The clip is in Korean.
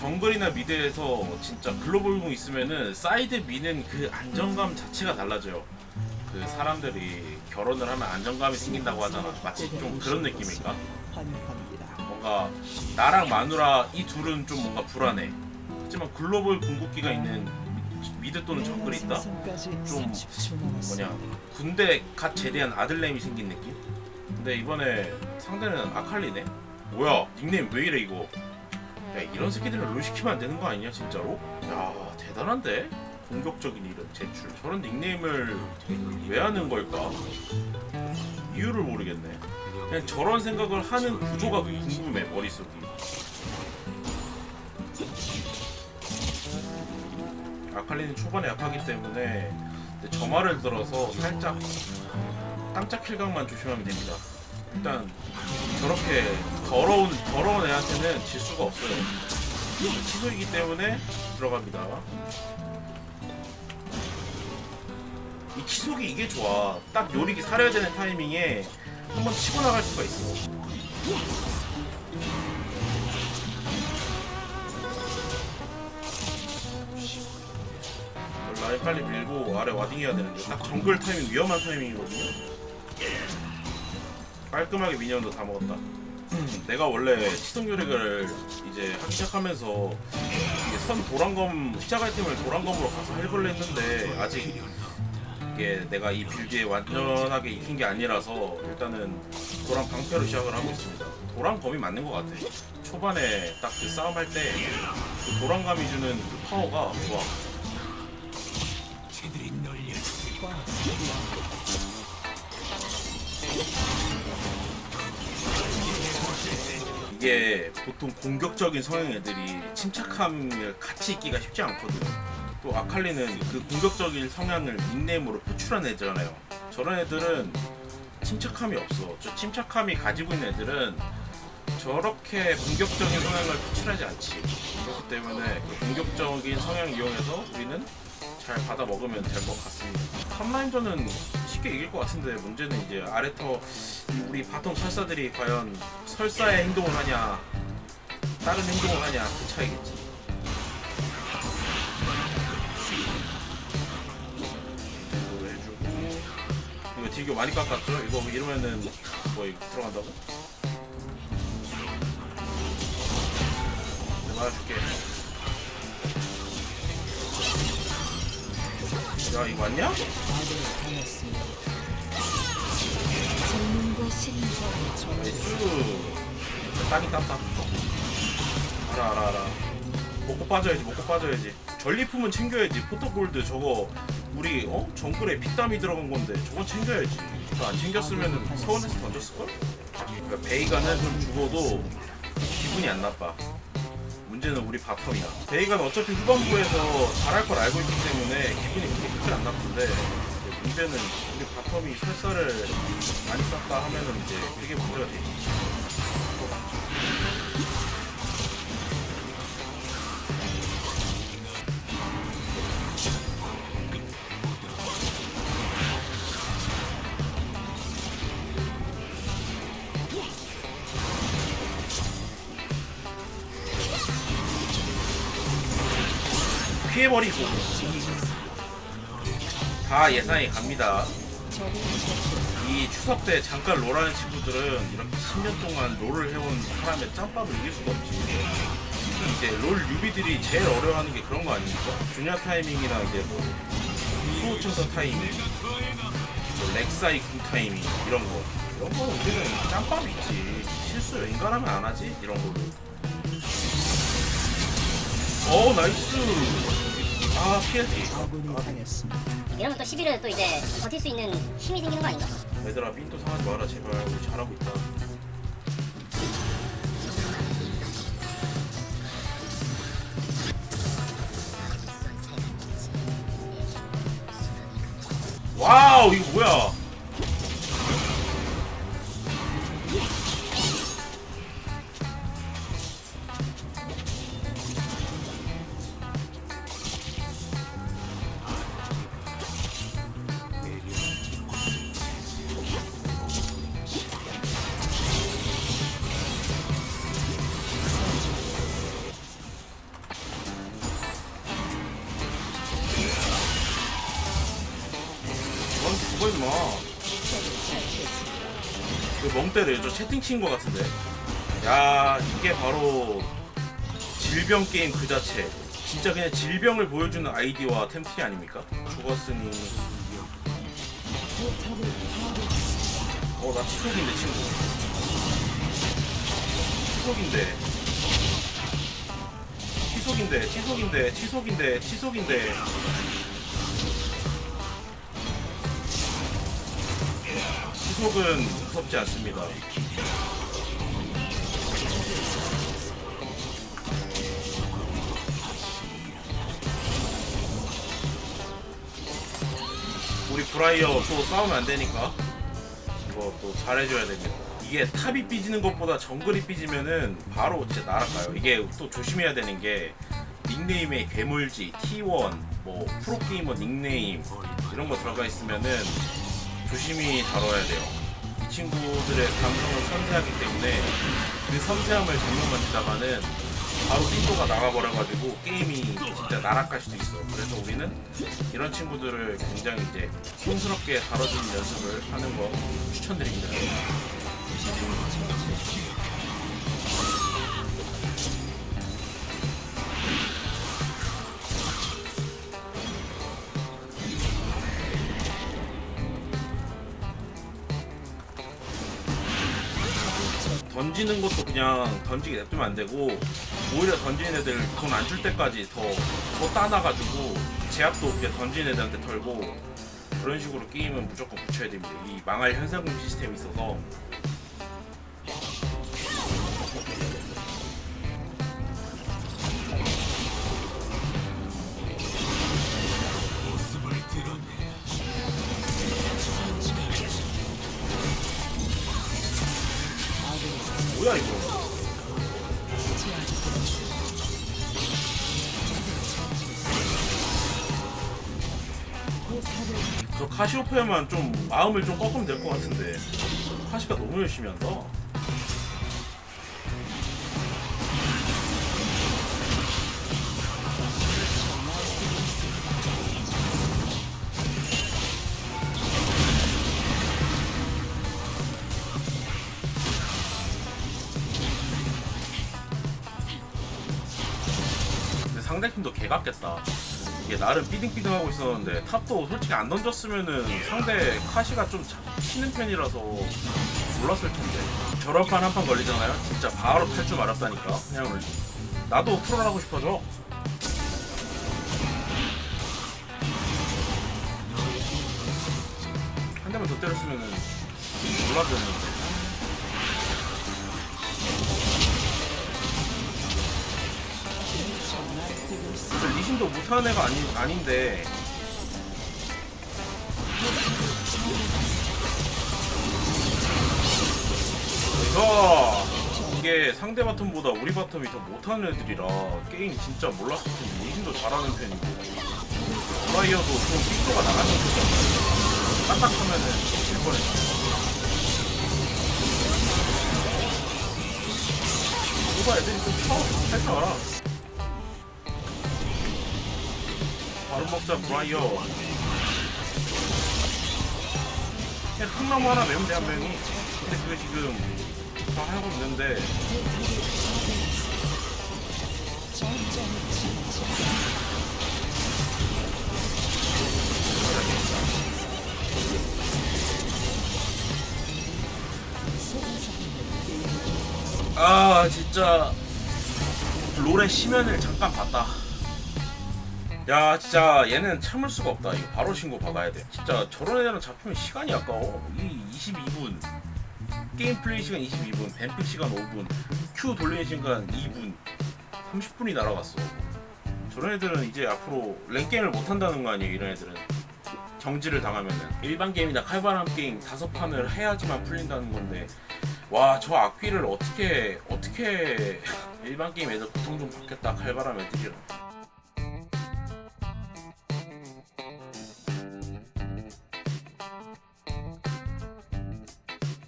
정글이나 미드에서 진짜 글로벌 공 있으면은 사이드 미는 그 안정감 자체가 달라져요. 그 사람들이 결혼을 하면 안정감이 생긴다고 하잖아. 마치 좀 그런 느낌일까? 뭔가 나랑 마누라 이 둘은 좀 뭔가 불안해. 하지만 글로벌 궁극기가 있는 미드 또는 정글이 있다? 좀 뭐냐 군대 갓 제대한 아들내미 생긴 느낌? 근데 이번에 상대는 아칼리네? 뭐야 닉네임 왜 이래 이거 야 이런 새끼들은 롤 시키면 안 되는 거 아니냐 진짜로? 야 대단한데? 공격적인 이런 제출 저런 닉네임을 왜 하는 걸까? 이유를 모르겠네 그냥 저런 생각을 하는 구조가 궁금해 머릿속이 아칼리는 초반에 약하기 때문에 근데 저 말을 들어서 살짝 깜짝 킬각만 조심하면 됩니다. 일단 저렇게 더러운 더러운 애한테는 질 수가 없어요. 치소이기 때문에 들어갑니다. 이 치속이 이게 좋아. 딱 요리기 살아야 되는 타이밍에 한번 치고 나갈 수가 있어. 라인 빨리 밀고 아래 와딩 해야 되는데 딱 정글 타이밍 위험한 타이밍이거든요. 깔끔하게 미니언도 다 먹었다. 내가 원래 시성 요리를 이제 하기 시작하면서 이게 선 도란검 시작 아이템을 도란검으로 가서 하려고 했는데 아직 이게 내가 이 빌드에 완전하게 익힌 게 아니라서 일단은 도란 방패로 시작을 하고 있습니다. 도란검이 맞는 것 같아. 초반에 딱 그 싸움 할 때 그 도란감이 주는 그 파워가 좋 이게 보통 공격적인 성향 애들이 침착함을 같이 있기가 쉽지 않거든. 또 아칼리는 그 공격적인 성향을 닉네임으로 표출한 애잖아요. 저런 애들은 침착함이 없어. 저 침착함이 가지고 있는 애들은 저렇게 공격적인 성향을 표출하지 않지. 그렇기 때문에 그 공격적인 성향 이용해서 우리는 잘 받아 먹으면 될 것 같습니다. 탑라인전은 쉽게 이길 것 같은데 문제는 이제 아래터 우리 바텀 설사들이 과연 설사의 행동을 하냐 다른 행동을 하냐 그 차이겠지. 이거 해주고 이거 딜교 많이 깎았죠? 이거 이러면은 뭐 이거 들어간다고? 내가 맞아줄게. 야 이거 맞냐? 나이스 땅이 땄다 알아 알아 알아. 먹고 빠져야지 먹고 빠져야지. 전리품은 챙겨야지. 포토골드 저거 우리 어? 정글에 빗땀이 들어간 건데 저건 챙겨야지. 이거 안 챙겼으면 서원에서 던졌을걸? 그러니까 베이가는 좀 죽어도 기분이 안 나빠. 문제는 우리 바텀이야. 베이가는 어차피 후반부에서 잘할 걸 알고 있기 때문에 기분이 그렇게 크게 안 나쁜데 문제는 우리 바텀이 설사를 많이 썼다 하면은 이제 그게 문제가 되지 피해버리고 다 예상이 갑니다. 이 추석 때 잠깐 롤하는 친구들은 이렇게 10년 동안 롤을 해온 사람의 짬밥을 이길 수가 없지. 이제 롤 유비들이 제일 어려워하는 게 그런 거 아닙니까? 주냐 타이밍이나 이제 뭐 수호천사 타이밍, 뭐 렉사이 궁 타이밍 이런 거. 이런 거 우리는 짬밥 있지. 실수 인간하면 안 하지? 이런 거를. 어 나이스. 아 피했지. 이러면 또 11을 또 이제 버틸 수 있는 힘이 생기는 거 아닌가? 얘들아 삔또 상하지 마라 제발 우리 잘하고 있다 와우 이거 뭐야 마. 왜멍 때려? 저 채팅 친거 같은데. 야, 이게 바로 질병 게임 그 자체. 진짜 그냥 질병을 보여주는 아이디와 템플이 아닙니까? 죽었으니. 어, 나 치속인데, 친구. 치속인데. 치속인데, 치속인데, 치속인데, 치속인데. 속은 무섭지 않습니다. 우리 브라이어 또 싸우면 안 되니까 이거 또 잘해줘야 됩니다. 이게 탑이 삐지는 것보다 정글이 삐지면은 바로 진짜 날아가요. 이게 또 조심해야 되는 게 닉네임에 괴물지, T1, 뭐 프로게이머 닉네임 이런 거 들어가 있으면은 조심히 다뤄야 돼요. 이 친구들의 감성은 섬세하기 때문에 그 섬세함을 잘못만 지다가는 바로 띵도가 나가버려가지고 게임이 진짜 날아갈 수도 있어. 그래서 우리는 이런 친구들을 굉장히 이제 손스럽게 다뤄주는 연습을 하는 거 추천드립니다. 던지는 것도 그냥 던지게 냅두면 안 되고 오히려 던지는 애들 돈 안 줄 때까지 더, 더 따놔가지고 제압도 그냥 던지는 애들한테 털고 그런 식으로 게임은 무조건 붙여야 됩니다. 이 망할 현상금 시스템이 있어서 뭐야 이거? 저 카시오페아만 좀 마음을 좀 꺾으면 될 것 같은데 카시가 너무 열심히 한다. 상대팀도 개같겠다. 이게 나름 삐딩삐딩하고 있었는데 탑도 솔직히 안 던졌으면은 상대 카시가 좀 자- 치는 편이라서 몰랐을 텐데 저런 판 한 판 걸리잖아요. 진짜 바로 탈 줄 알았다니까. 그냥 나도 트롤하고 싶어져. 한 대만 더 때렸으면은 몰랐겠는데. 리신도 못하는 애가 아니, 아닌데. 그래서 이게 상대 바텀보다 우리 바텀이 더 못하는 애들이라 게임 진짜 몰랐을 텐데 리신도 잘하는 편이고. 브라이어도 좀 픽도가 나가는 편이잖아요 딱딱하면은 질 뻔했어 누가 애들이 좀 쳐? 할줄 알아 바로 먹자 브라이어. 그냥 콩나무 하나 내면 돼한 명이. 근데 그게 지금 다 하고 있는데. 아 진짜. 롤의 심연을 잠깐 봤다 야 진짜 얘는 참을 수가 없다. 이거 바로 신고 받아야 돼. 진짜 저런 애들은 잡히면 시간이 아까워. 이 22분. 게임 플레이 시간 22분. 뱀픽 시간 5분. Q 돌리는 시간 2분. 30분이 날아갔어. 저런 애들은 이제 앞으로 랭게임을 못한다는 거 아니에요 이런 애들은. 정지를 당하면은. 일반 게임이나 칼바람 게임 다섯 판을 해야지만 풀린다는 건데. 와 저 악귀를 어떻게 어떻게 일반 게임 애들 고통 좀 받겠다. 칼바람 애들이랑